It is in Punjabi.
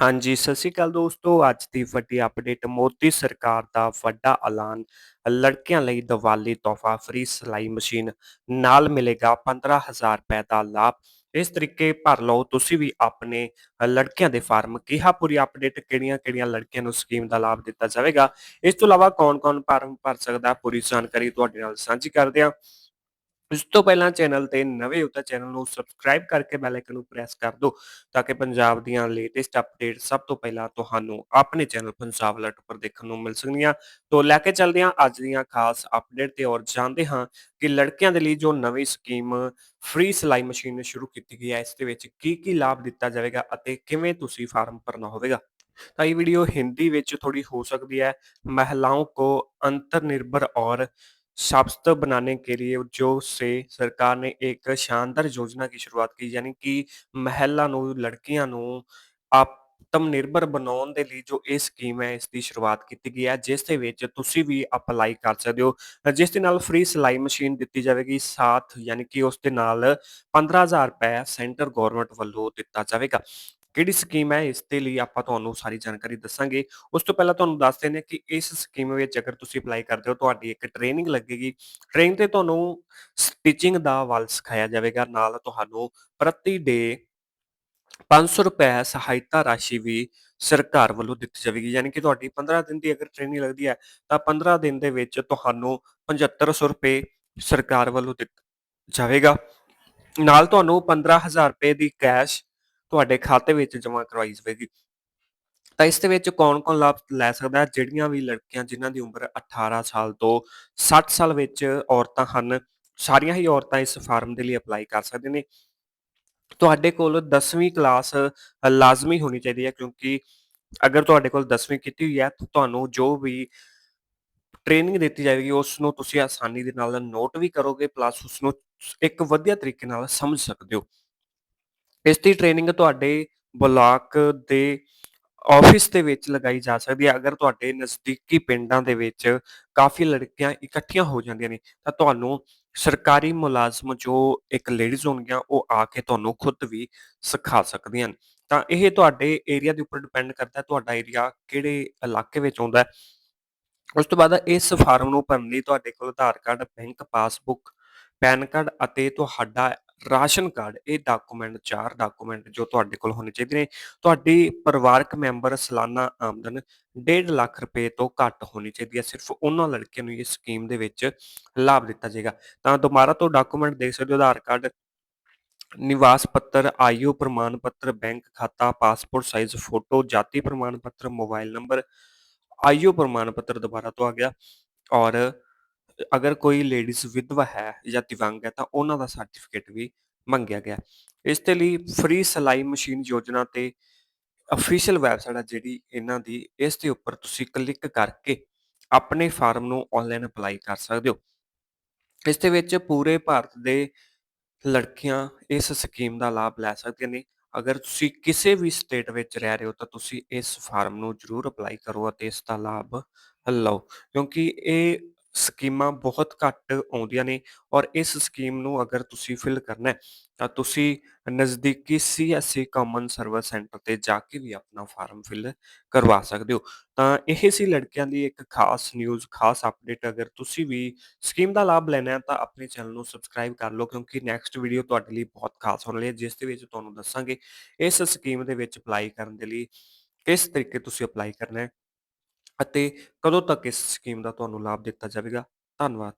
ਹਾਂਜੀ, ਸਤਿ ਸ਼੍ਰੀ ਅਕਾਲ ਦੋਸਤੋ। ਅੱਜ ਦੀ ਵੱਡੀ ਅਪਡੇਟ ਮੋਦੀ ਸਰਕਾਰ ਦਾ ਵੱਡਾ ਐਲਾਨ, ਲੜਕੀਆਂ ਲਈ ਦੀਵਾਲੀ ਤੋਹਫ਼ਾ ਫ੍ਰੀ ਸਿਲਾਈ ਮਸ਼ੀਨ ਨਾਲ ਮਿਲੇਗਾ 15,000 ਰੁਪਏ ਦਾ ਲਾਭ। ਇਸ ਤਰੀਕੇ ਭਰ ਲਓ ਤੁਸੀਂ ਵੀ ਆਪਣੇ ਅ, ਲੜਕੀਆਂ ਦੇ ਫਾਰਮ। ਕਿਹਾ ਪੂਰੀ ਅਪਡੇਟ ਕਿਹੜੀਆਂ-ਕਿਹੜੀਆਂ ਲੜਕੀਆਂ ਨੂੰ ਸਕੀਮ ਦਾ ਲਾਭ ਦਿੱਤਾ ਜਾਵੇਗਾ। ਇਸ ਤੋਂ ਇਲਾਵਾ ਕੌਣ-ਕੌਣ ਫਾਰਮ ਭਰ ਸਕਦਾ ਪੂਰੀ ਜਾਣਕਾਰੀ ਤੁਹਾਡੇ ਨਾਲ ਸਾਂਝੀ ਕਰਦੇ ਹਾਂ। ਇਸ ਤੋਂ ਪਹਿਲਾਂ ਚੈਨਲ ਤੇ ਨਵੇਂ ਹੋ ਤਾਂ ਚੈਨਲ ਨੂੰ ਸਬਸਕ੍ਰਾਈਬ ਕਰਕੇ ਬੈਲ ਆਈਕਨ ਨੂੰ ਪ੍ਰੈਸ ਕਰ ਦਿਓ ਤਾਂ ਕਿ ਪੰਜਾਬ ਦੀਆਂ ਲੇਟੈਸਟ ਅਪਡੇਟ ਸਭ ਤੋਂ ਪਹਿਲਾਂ ਤੁਹਾਨੂੰ ਆਪਣੇ ਚੈਨਲ ਪੰਜਾਬ ਅਲਰਟ ਉੱਪਰ ਦੇਖਣ ਨੂੰ ਮਿਲ ਸਕਣੀਆਂ ਤੋਂ ਲੈ ਕੇ ਚੱਲਦੇ ਹਾਂ ਅੱਜ ਦੀਆਂ ਖਾਸ ਅਪਡੇਟ ਤੇ ਔਰ ਜਾਣਦੇ ਹਾਂ ਕਿ ਲੜਕੀਆਂ ਦੇ ਲਈ ਜੋ ਨਵੀਂ ਸਕੀਮ ਫ੍ਰੀ ਸਿਲਾਈ ਮਸ਼ੀਨ ਸ਼ੁਰੂ ਕੀਤੀ ਗਈ ਹੈ, ਇਸ ਦੇ ਵਿੱਚ ਕੀ ਕੀ ਲਾਭ ਦਿੱਤਾ ਜਾਵੇਗਾ ਅਤੇ ਕਿਵੇਂ ਤੁਸੀਂ ਫਾਰਮ ਭਰਨਾ ਹੋਵੇਗਾ। ਤਾਂ ਇਹ ਵੀਡੀਓ ਹਿੰਦੀ ਵਿੱਚ ਥੋੜੀ ਹੋ ਸਕਦੀ ਹੈ। ਮਹਿਲਾओं ਕੋ ਅੰਤਰਨਿਰਭਰ ਔਰ सशक्त बनाने के लिए जो से सरकार ने एक शानदार योजना की शुरुआत की यानी कि ਮਹਿਲਾ ਨੂੰ ਲੜਕੀਆਂ ਨੂੰ ਆਤਮ ਨਿਰਭਰ ਬਣਾਉਣ ਦੇ ਲਈ ਜੋ ਇਹ ਸਕੀਮ ਹੈ ਇਸ ਦੀ ਸ਼ੁਰੂਆਤ ਕੀਤੀ ਗਈ ਹੈ ਜਿਸ ਦੇ ਵਿੱਚ ਤੁਸੀਂ ਵੀ ਅਪਲਾਈ ਕਰ ਸਕਦੇ ਹੋ ਅ, ਜਿਸ ਦੇ ਨਾਲ ਫ੍ਰੀ ਸਿਲਾਈ ਮਸ਼ੀਨ ਦਿੱਤੀ ਜਾਵੇਗੀ ਸਾਥ ਯਾਨੀ ਕਿ ਉਸ ਦੇ ਨਾਲ 15000 ਰੁਪਏ ਸੈਂਟਰ ਗਵਰਨਮੈਂਟ ਵੱਲੋਂ ਦਿੱਤਾ ਜਾਵੇਗਾ ਕਿਹੜੀ ਸਕੀਮ ਹੈ, ਇਸ ਦੇ ਲਈ ਆਪਾਂ ਤੁਹਾਨੂੰ ਸਾਰੀ ਜਾਣਕਾਰੀ ਦੱਸਾਂਗੇ। ਉਸ ਤੋਂ ਪਹਿਲਾਂ ਤੁਹਾਨੂੰ ਦੱਸ ਦਿੰਦੇ ਹਾਂ ਕਿ ਇਸ ਸਕੀਮ ਵਿੱਚ ਅਗਰ ਤੁਸੀਂ ਅਪਲਾਈ ਕਰਦੇ ਹੋ, ਤੁਹਾਡੀ ਇੱਕ ਟ੍ਰੇਨਿੰਗ ਲੱਗੇਗੀ। ਟ੍ਰੇਨਿੰਗ ਤੇ ਤੁਹਾਨੂੰ ਸਟਿਚਿੰਗ ਦਾ ਵੱਲ ਸਿਖਾਇਆ ਜਾਵੇਗਾ। ਨਾਲ ਤੁਹਾਨੂੰ ਪ੍ਰਤੀ ਡੇ 500 ਰੁਪਏ ਸਹਾਇਤਾ ਰਾਸ਼ੀ ਵੀ ਸਰਕਾਰ ਵੱਲੋਂ ਦਿੱਤੀ ਜਾਵੇਗੀ। ਯਾਨੀ ਕਿ ਤੁਹਾਡੀ 15 ਦਿਨ ਦੀ ਅਗਰ ਟ੍ਰੇਨਿੰਗ ਲੱਗਦੀ ਹੈ, ਤਾਂ 15 ਦਿਨ ਦੇ ਵਿੱਚ ਤੁਹਾਨੂੰ 7500 ਰੁਪਏ ਸਰਕਾਰ ਵੱਲੋਂ ਦਿੱਤਾ ਜਾਵੇਗਾ। ਨਾਲ ਤੁਹਾਨੂੰ 15000 ਰੁਪਏ ਦੀ ਕੈਸ਼ ਤੁਹਾਡੇ ਖਾਤੇ ਵਿੱਚ ਜਮ੍ਹਾਂ ਕਰਵਾਈ ਜਾਵੇਗੀ। ਤਾਂ ਇਸ ਦੇ ਵਿੱਚ ਕੌਣ-ਕੌਣ ਲਾਭ ਲੈ ਸਕਦਾ? ਹੈ ਜਿਹੜੀਆਂ ਵੀ ਲੜਕੀਆਂ ਜਿਨ੍ਹਾਂ ਦੀ ਉਮਰ 18 ਸਾਲ ਤੋਂ 60 ਸਾਲ ਵਿੱਚ ਔਰਤਾਂ ਹਨ, ਸਾਰੀਆਂ ਹੀ ਔਰਤਾਂ ਇਸ ਫਾਰਮ ਦੇ ਲਈ ਅਪਲਾਈ ਕਰ ਸਕਦੇ ਨੇ। ਤੁਹਾਡੇ ਕੋਲ 10ਵੀਂ ਕਲਾਸ ਲਾਜ਼ਮੀ ਹੋਣੀ ਚਾਹੀਦੀ ਹੈ, ਕਿਉਂਕਿ ਅਗਰ ਤੁਹਾਡੇ ਕੋਲ 10ਵੀਂ ਕੀਤੀ ਹੋਈ ਹੈ, ਤਾਂ ਤੁਹਾਨੂੰ ਜੋ ਵੀ ਟ੍ਰੇਨਿੰਗ ਦਿੱਤੀ ਜਾਵੇਗੀ, ਉਸ ਨੂੰ ਤੁਸੀਂ ਆਸਾਨੀ ਦੇ ਨਾਲ ਨੋਟ ਵੀ ਕਰੋਗੇ ਪਲੱਸ ਉਸ ਨੂੰ ਇੱਕ ਵਧੀਆ ਤਰੀਕੇ ਨਾਲ ਸਮਝ ਸਕਦੇ ਹੋ। ਇਸ ਦੀ ਟ੍ਰੇਨਿੰਗ ਤੁਹਾਡੇ ਬਲਾਕ ਦੇ ਆਫਿਸ ਦੇ ਵਿੱਚ ਲਗਾਈ ਜਾ ਸਕਦੀ ਹੈ। ਅਗਰ ਤੁਹਾਡੇ ਨਜ਼ਦੀਕੀ ਪਿੰਡਾਂ ਦੇ ਵਿੱਚ ਕਾਫੀ ਲੜਕੀਆਂ ਇਕੱਠੀਆਂ ਹੋ ਜਾਂਦੀਆਂ ਨੇ, ਤਾਂ ਤੁਹਾਨੂੰ ਸਰਕਾਰੀ ਮੁਲਾਜ਼ਮ ਜੋ ਇੱਕ ਲੇਡੀਜ਼ ਹੋਣਗੀਆਂ, ਉਹ ਆ ਕੇ ਤੁਹਾਨੂੰ ਖੁਦ ਵੀ ਸਿਖਾ ਸਕਦੀਆਂ ਨੇ। ਤਾਂ ਇਹ ਤੁਹਾਡੇ ਏਰੀਆ ਦੇ ਉੱਪਰ ਡਿਪੈਂਡ ਕਰਦਾ ਹੈ, ਤੁਹਾਡਾ ਏਰੀਆ ਕਿਹੜੇ ਇਲਾਕੇ ਵਿੱਚ ਆਉਂਦਾ ਹੈ। ਉਸ ਤੋਂ ਬਾਅਦ ਇਸ ਫਾਰਮ ਨੂੰ ਭਰਨ ਲਈ ਤੁਹਾਡੇ ਕੋਲ Aadhaar card bank passbook PAN card ਅਤੇ ਤੁਹਾਡਾ ਰਾਸ਼ਨ ਕਾਰਡ, ਇਹ ਡਾਕੂਮੈਂਟ ਚਾਰ ਡਾਕੂਮੈਂਟ ਜੋ ਤੁਹਾਡੇ ਕੋਲ ਹੋਣੇ ਚਾਹੀਦੇ ਨੇ, ਤੁਹਾਡੀ ਪਰਿਵਾਰਕ ਮੈਂਬਰ ਸਾਲਾਨਾ ਆਮਦਨ 1.5 ਲੱਖ ਰੁਪਏ ਤੋਂ ਘੱਟ ਹੋਣੀ ਚਾਹੀਦੀ ਹੈ। ਸਿਰਫ ਉਹਨਾਂ ਲੜਕੀਆਂ ਨੂੰ ਇਹ ਸਕੀਮ ਦੇ ਵਿੱਚ ਲਾਭ ਦਿੱਤਾ ਜਾਏਗਾ। ਤਾਂ ਦੁਬਾਰਾ ਤੋਂ ਡਾਕੂਮੈਂਟ ਦੇਖ ਸਕਦੇ ਹੋ, ਆਧਾਰ ਕਾਰਡ, ਨਿਵਾਸ ਪੱਤਰ, ਆਯੂ ਪ੍ਰਮਾਣ ਪੱਤਰ, ਬੈਂਕ ਖਾਤਾ, ਪਾਸਪੋਰਟ ਸਾਈਜ਼ ਫੋਟੋ ਜਾਤੀ ਪ੍ਰਮਾਣ ਪੱਤਰ ਮੋਬਾਈਲ ਨੰਬਰ ਆਯੂ ਪ੍ਰਮਾਣ ਪੱਤਰ ਦੁਬਾਰਾ ਤੋਂ ਆ ਗਿਆ ਔਰ ਅਗਰ ਕੋਈ ਲੇਡੀਜ਼ ਵਿਧਵਾ ਹੈ ਜਾਂ ਦਿਵੰਗ ਹੈ ਤਾਂ ਉਹਨਾਂ ਦਾ ਸਰਟੀਫਿਕੇਟ ਵੀ ਮੰਗਿਆ ਗਿਆ ਇਸ ਦੇ ਲਈ ਫ੍ਰੀ ਸਿਲਾਈ ਮਸ਼ੀਨ ਯੋਜਨਾ ਤੇ ਅਫੀਸ਼ੀਅਲ ਵੈਬਸਾਈਟ ਹੈ ਜਿਹੜੀ ਇਹਨਾਂ ਦੀ, ਇਸ ਦੇ ਉੱਪਰ ਤੁਸੀਂ ਕਲਿੱਕ ਕਰਕੇ ਆਪਣੇ ਫਾਰਮ ਨੂੰ ਆਨਲਾਈਨ ਅਪਲਾਈ ਕਰ ਸਕਦੇ ਹੋ। ਇਸ ਦੇ ਵਿੱਚ ਪੂਰੇ ਭਾਰਤ ਦੇ ਲੜਕੀਆਂ ਇਸ ਸਕੀਮ ਦਾ ਲਾਭ ਲੈ ਸਕਦੀਆਂ ਨੇ। ਅਗਰ ਤੁਸੀਂ ਕਿਸੇ ਵੀ ਸਟੇਟ ਵਿੱਚ ਰਹਿ ਰਹੇ ਹੋ ਤਾਂ ਤੁਸੀਂ ਇਸ ਫਾਰਮ ਨੂੰ ਜ਼ਰੂਰ ਅਪਲਾਈ ਕਰੋ ਅਤੇ ਇਸ ਦਾ ਲਾਭ ਲਓ। ਕਿਉਂਕਿ ਇਹ ਸਕੀਮਾਂ ਬਹੁਤ ਘੱਟ ਆਉਂਦੀਆਂ ਨੇ ਔਰ ਇਸ ਸਕੀਮ ਨੂੰ ਅਗਰ ਤੁਸੀਂ ਫਿਲ ਕਰਨਾ ਹੈ, ਤਾਂ ਤੁਸੀਂ ਨਜ਼ਦੀਕੀ ਸੀਐਸਸੀ ਕਾਮਨ ਸਰਵਿਸ ਸੈਂਟਰ ਤੇ ਜਾ ਕੇ ਵੀ ਆਪਣਾ ਫਾਰਮ ਫਿਲ ਕਰਵਾ ਸਕਦੇ ਹੋ। ਤਾਂ ਇਹ ਸੀ ਲੜਕਿਆਂ ਦੀ ਇੱਕ ਖਾਸ ਨਿਊਜ਼, ਖਾਸ ਅਪਡੇਟ। ਅਗਰ ਤੁਸੀਂ ਵੀ ਸਕੀਮ ਦਾ ਲਾਭ ਲੈਣਾ ਹੈ, ਤਾਂ ਆਪਣੇ ਚੈਨਲ ਨੂੰ ਸਬਸਕ੍ਰਾਈਬ ਕਰ ਲਓ, ਕਿਉਂਕਿ ਨੈਕਸਟ ਵੀਡੀਓ ਤੁਹਾਡੇ ਲਈ ਬਹੁਤ ਖਾਸ ਹੋਣ ਵਾਲੀ ਹੈ, ਜਿਸ ਦੇ ਵਿੱਚ ਤੁਹਾਨੂੰ ਦੱਸਾਂਗੇ ਇਸ ਸਕੀਮ ਦੇ ਵਿੱਚ ਅਪਲਾਈ ਕਰਨ ਦੇ ਲਈ ਕਿਸ ਤਰੀਕੇ ਤੁਸੀਂ ਅਪਲਾਈ ਕਰਨਾ ਹੈ। ਅਤੇ ਕਦੋਂ ਤੱਕ ਇਸ ਸਕੀਮ ਦਾ ਤੁਹਾਨੂੰ ਲਾਭ ਦਿੱਤਾ ਜਾਵੇਗਾ? ਧੰਨਵਾਦ।